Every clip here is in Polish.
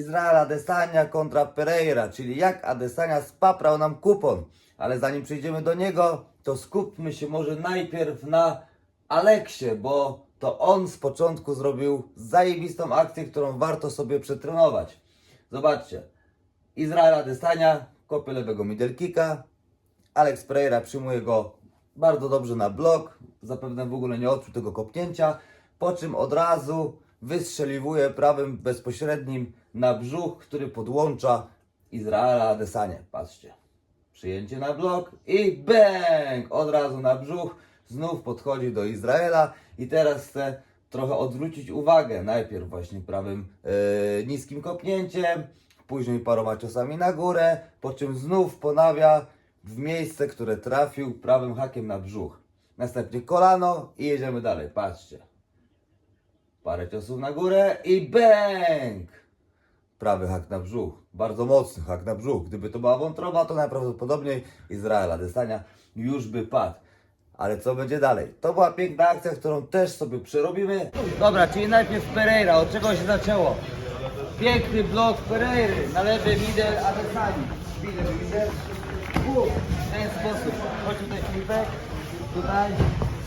Izrael Adesanya kontra Pereira, czyli jak Adesanya spaprał nam kupon. Ale zanim przejdziemy do niego, to skupmy się może najpierw na Aleksie, bo to on z początku zrobił zajebistą akcję, którą warto sobie przetrenować. Zobaczcie, Izrael Adesanya kopie lewego middle Alex Pereira przyjmuje go bardzo dobrze na blok, zapewne w ogóle nie odczuł tego kopnięcia, po czym od razu wystrzeliwuje prawym bezpośrednim na brzuch, który podłącza Izraela Adesanie. Patrzcie. Przyjęcie na blok i bang! Od razu na brzuch. Znów podchodzi do Izraela i teraz chce trochę odwrócić uwagę. Najpierw właśnie prawym e, niskim kopnięciem, później paroma ciosami na górę, po czym znów ponawia w miejsce, które trafił prawym hakiem na brzuch. Następnie kolano i jedziemy dalej. Patrzcie. Parę ciosów na górę i bang! Prawy hak na brzuch. Bardzo mocny hak na brzuch. Gdyby to była wątroba, to najprawdopodobniej Izraela Adesanya już by padł. Ale co będzie dalej? To była piękna akcja, którą też sobie przerobimy. Dobra, czyli najpierw Pereira. Od czego się zaczęło? Piękny blok Pereiry. Na lewy middle Adesanya. Middle, middle. Bum. W ten sposób. Chodź tutaj Filipek. Tutaj.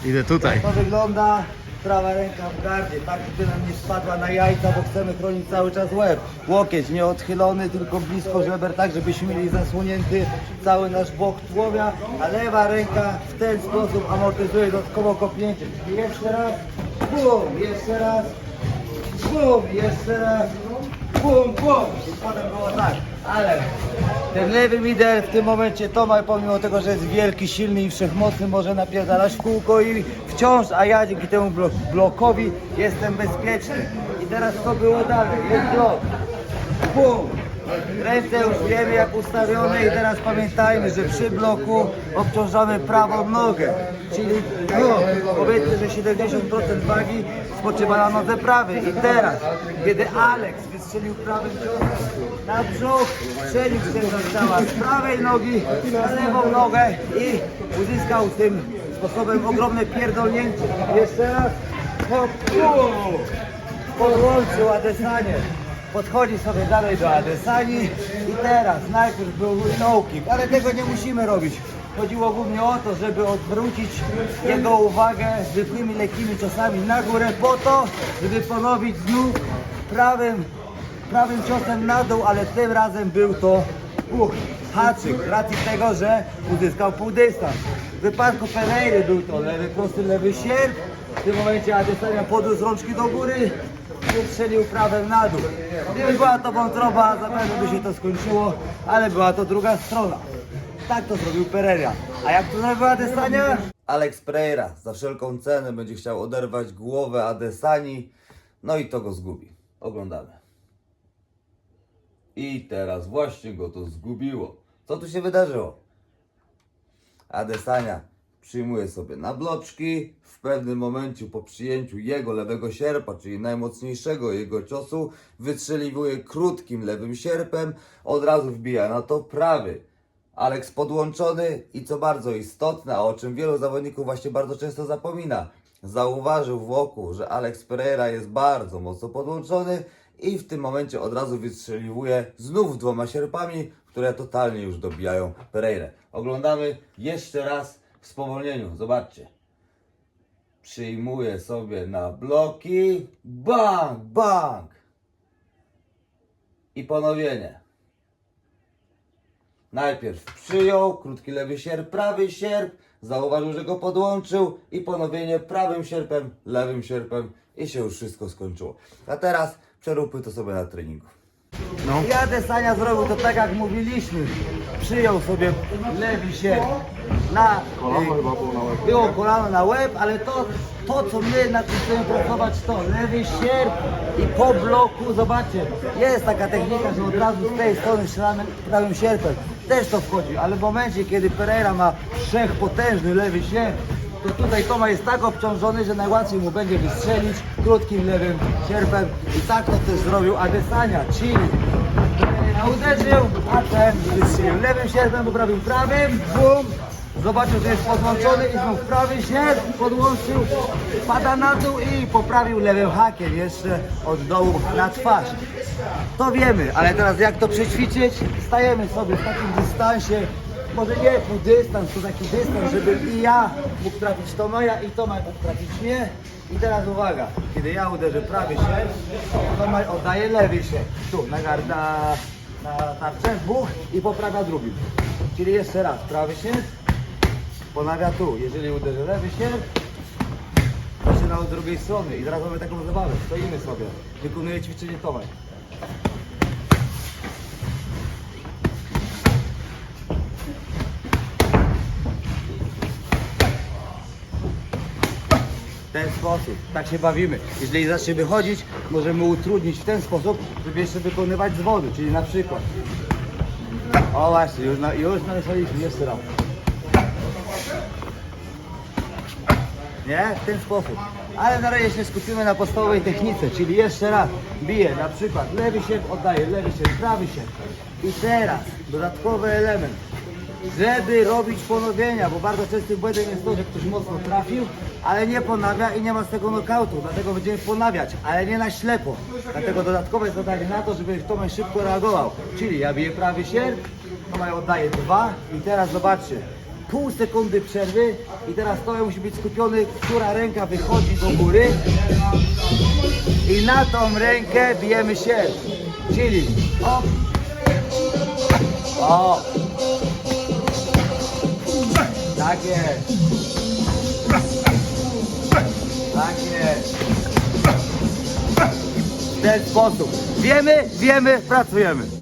Idę tutaj. To wygląda prawa ręka w gardzie, tak żeby nam nie spadła na jajca, bo chcemy chronić cały czas łeb. Łokieć nie odchylony, tylko blisko żeber, tak żebyśmy mieli zasłonięty cały nasz bok tułowia, a lewa ręka w ten sposób amortyzuje dodatkowo kopnięcie. Jeszcze raz, bum, jeszcze raz, bum, jeszcze raz, bum, bum. I potem było tak, ale ten lewy middle w tym momencie Toma, pomimo tego, że jest wielki, silny i wszechmocny, może napierdalać kółko i wciąż, a ja dzięki temu blok, blokowi jestem bezpieczny. I teraz co było dalej? Jest blok. Bum. Ręce już wiemy jak ustawione i teraz pamiętajmy, że przy bloku obciążamy prawą nogę. Czyli no, powiedzmy, że 70% wagi spoczywa na nodze prawej. I teraz, kiedy Alex wystrzelił prawym ciosem na brzuch, do ciała z prawej nogi na lewą nogę i uzyskał tym sposobem ogromne pierdolnięcie. Jeszcze raz. Hop. Podłączył Adesanie. Podchodzi sobie dalej do Adesani i teraz najpierw był no kick, ale tego nie musimy robić. Chodziło głównie o to, żeby odwrócić jego uwagę zwykłymi lekkimi ciosami na górę po to, żeby ponowić znów prawym, prawym ciosem na dół, ale tym razem był to uch, haczyk racji tego, że uzyskał pół dystans. W wypadku Pereiry był to lewy prosty, lewy sierp. W tym momencie Adesania podniósł rączki do góry, wystrzelił prawem na dół. Gdyby była to wątroba, zapewne by się to skończyło, ale była to druga strona. Tak to zrobił Pereira. A jak to zrobił Adesania? Alex Pereira za wszelką cenę będzie chciał oderwać głowę Adesani, no i to go zgubi. Oglądamy. I teraz właśnie go to zgubiło. Co tu się wydarzyło? Adesania przyjmuje sobie na bloczki. W pewnym momencie po przyjęciu jego lewego sierpa, czyli najmocniejszego jego ciosu, wystrzeliwuje krótkim lewym sierpem, od razu wbija na to prawy. Alex podłączony i co bardzo istotne, a o czym wielu zawodników właśnie bardzo często zapomina, zauważył wokół, że Alex Pereira jest bardzo mocno podłączony i w tym momencie od razu wystrzeliwuje znów dwoma sierpami, które totalnie już dobijają Pereirę. Oglądamy jeszcze raz w spowolnieniu. Zobaczcie. Przyjmuje sobie na bloki. Bang, bang. I ponowienie. Najpierw przyjął, krótki lewy sierp, prawy sierp, zauważył, że go podłączył i ponowienie prawym sierpem, lewym sierpem i się już wszystko skończyło. A teraz przeróbmy to sobie na treningu. No. Ja Desania zrobił to tak jak mówiliśmy. Przyjął sobie lewy sierp na było kolano na łeb, ale to, to co my na tym chcemy pracować to lewy sierp i po bloku, zobaczcie, jest taka technika, że od razu z tej strony strzelamy prawym sierpem. Też to wchodzi, ale w momencie kiedy Pereira ma wszechpotężny lewy sierp, to tutaj Toma jest tak obciążony, że najłatwiej mu będzie wystrzelić krótkim lewym sierpem i tak to też zrobił Adesania, czyli uderzył, a ten wystrzelił lewym sierpem, poprawił prawym, bum, zobaczył, że jest podłączony i znów prawy sierp podłączył, pada na dół i poprawił lewym hakiem jeszcze od dołu na twarz. To wiemy, ale teraz jak to przećwiczyć? Stajemy sobie w takim dystansie, może nie pół dystans, to taki dystans, żeby i ja mógł trafić Tomaja i Tomaj mógł trafić mnie. I teraz uwaga, kiedy ja uderzę prawy sierp, Tomaj oddaje lewy sierp. Tu, na, na, na tarczę, buch i poprawia drugi. Czyli jeszcze raz, prawy sierp, ponawia tu. Jeżeli uderzę lewy sierp, zaczyna od drugiej strony. I teraz mamy taką zabawę, stoimy sobie, wykonuję ćwiczenie Tomaj. W ten sposób, tak się bawimy. Jeżeli zacznie wychodzić, możemy utrudnić w ten sposób, żeby jeszcze wykonywać z wody, czyli na przykład. O właśnie, już, na, już narysowaliśmy, jeszcze raz. Nie? W ten sposób. Ale na razie się skupimy na podstawowej technice, czyli jeszcze raz biję na przykład lewy sierp, oddaję lewy sierp, prawy sierp. I teraz dodatkowy element, żeby robić ponowienia, bo bardzo częstym błędem jest to, że ktoś mocno trafił, ale nie ponawia i nie ma z tego knockoutu, dlatego będziemy ponawiać, ale nie na ślepo. Dlatego dodatkowe zadanie na to, żeby Tomasz szybko reagował. Czyli ja biję prawy sierp, Tomasz oddaje dwa i teraz zobaczcie, pół sekundy przerwy i teraz Tomasz musi być skupiony, która ręka wychodzi do góry i na tą rękę bijemy sierp. Czyli o, o, tak jest. Tak jest. W ten sposób. Wiemy, wiemy, pracujemy.